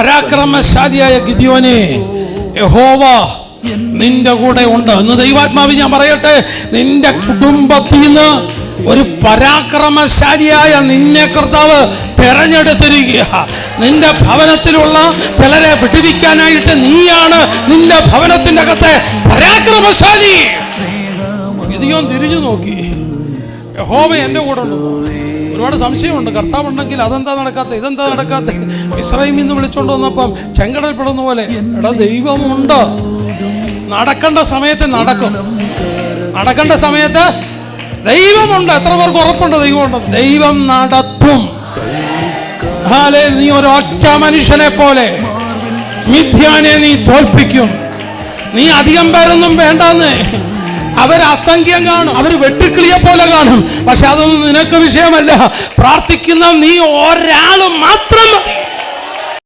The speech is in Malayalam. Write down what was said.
പരാക്രമശാലിയായ ഗിദിയോനെ യഹോവ നിന്റെ കൂടെ ഉണ്ട് എന്ന് ദൈവാത്മാവി ഞാൻ പറയട്ടെ. നിന്റെ കുടുംബത്തിൽ നിന്ന് ഒരു പരാക്രമശാലിയായ നിന്നെ കർത്താവ് തെരഞ്ഞെടുത്തിരിക്കുക നിന്റെ ഭവനത്തിലുള്ള ചിലരെ വിടുവിക്കാനായിട്ട് നീയാണ് നിന്റെ ഭവനത്തിന്റെ അകത്തെ പരാക്രമശാലി. ഇതിയോ തിരിഞ്ഞു നോക്കി. യഹോവ എന്റെ കൂടെ ഉണ്ട്. ഒരുപാട് സംശയമുണ്ട്. കർത്താവ് ഉണ്ടെങ്കിൽ അതെന്താ നടക്കാത്ത ഇതെന്താ നടക്കാത്ത? ഇസ്രായേലിൽ നിന്ന് വിളിച്ചോണ്ട് വന്നപ്പം ചെങ്കടൽ പെടുന്ന പോലെ എടാ ദൈവമുണ്ട്. നടക്കേണ്ട സമയത്ത് നടക്കും. നടക്കേണ്ട സമയത്ത് ദൈവമുണ്ട്. എത്ര പേർക്ക് ഉറപ്പുണ്ട് ദൈവമുണ്ട്? ദൈവം നടത്തും. നീ ഒരൊറ്റ മനുഷ്യനെ പോലെ മിഥ്യാനെ നീ തോൽപ്പിക്കും. നീ അധികം പേരൊന്നും വേണ്ടെന്ന്. അവർ അസംഖ്യം കാണും അവർ വെട്ടുക്കിളിയെ പോലെ കാണും. പക്ഷെ അതൊന്നും നിനക്ക് വിഷയമല്ല. പ്രാർത്ഥിക്കുന്ന നീ ഒരാൾ മാത്രം മതി.